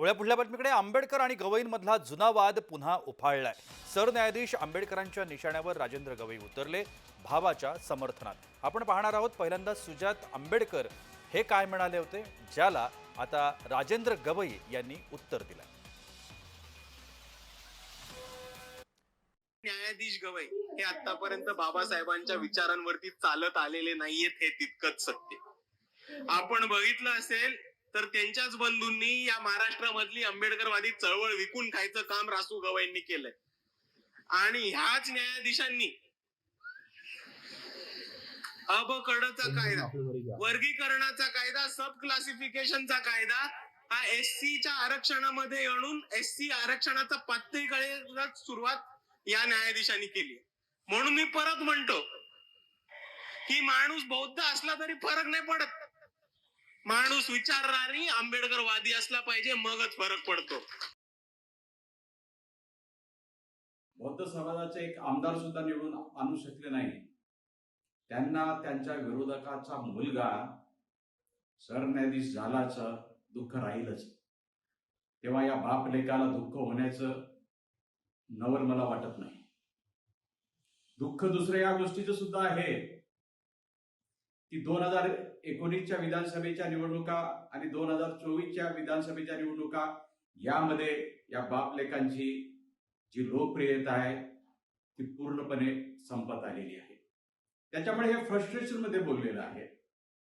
वळ्या पुढल्या बातमीकडे आंबेडकर आणि गवईंमधला जुना वाद पुन्हा उफाळलाय. सरन्यायाधीश आंबेडकरांच्या निशाण्यावर राजेंद्र गवई उतरले भावाच्या समर्थनात. आपण पाहणार आहोत पहिल्यांदा सुजात आंबेडकर हे काय म्हणाले होते ज्याला आता राजेंद्र गवई यांनी उत्तर दिलं न्यायाधीश गवई हे आतापर्यंत बाबासाहेबांच्या विचारांवरती चालत आलेले नाहीयेत हे तितकंच सत्य. आपण बघितलं असेल तर त्यांच्याच बंधूंनी या महाराष्ट्रामधली आंबेडकरवादी चळवळ विकून खायचं काम रासू गवईंनी केलंय. आणि ह्याच न्यायाधीशांनी अबकडचा कायदा वर्गीकरणाचा कायदा सब क्लासिफिकेशनचा कायदा हा एस च्या आरक्षणामध्ये आणून एस सी आरक्षणाचा पातळीकडे सुरुवात या न्यायाधीशांनी केली. म्हणून मी परत म्हणतो की माणूस बौद्ध असला तरी फरक नाही पडत. माणूस विचारणारी आंबेडकरवादी असला पाहिजे मगच फरक पडतो. बौद्ध समाजाचे एक आमदार सुद्धा निवडून आणू शकले नाही. त्यांना त्यांच्या विरोधकाचा मुलगा सरन्यायाधीश झाल्याचं दुःख राहीलच. तेव्हा या बाप लेकाला दुःख होण्याचं नवल मला वाटत नाही. दुःख दुसऱ्या या गोष्टीचं सुद्धा आहे. ती दोन हजार एकोणीसच्या विधानसभेच्या निवडणुका आणि दोन हजार चोवीसच्या विधानसभेच्या निवडणुका यामध्ये या बापलेकांची जी लोकप्रियता आहे ती पूर्णपणे संपत आलेली आहे. त्याच्यामुळे हे फ्रस्ट्रेशनमध्ये बोललेलं आहे.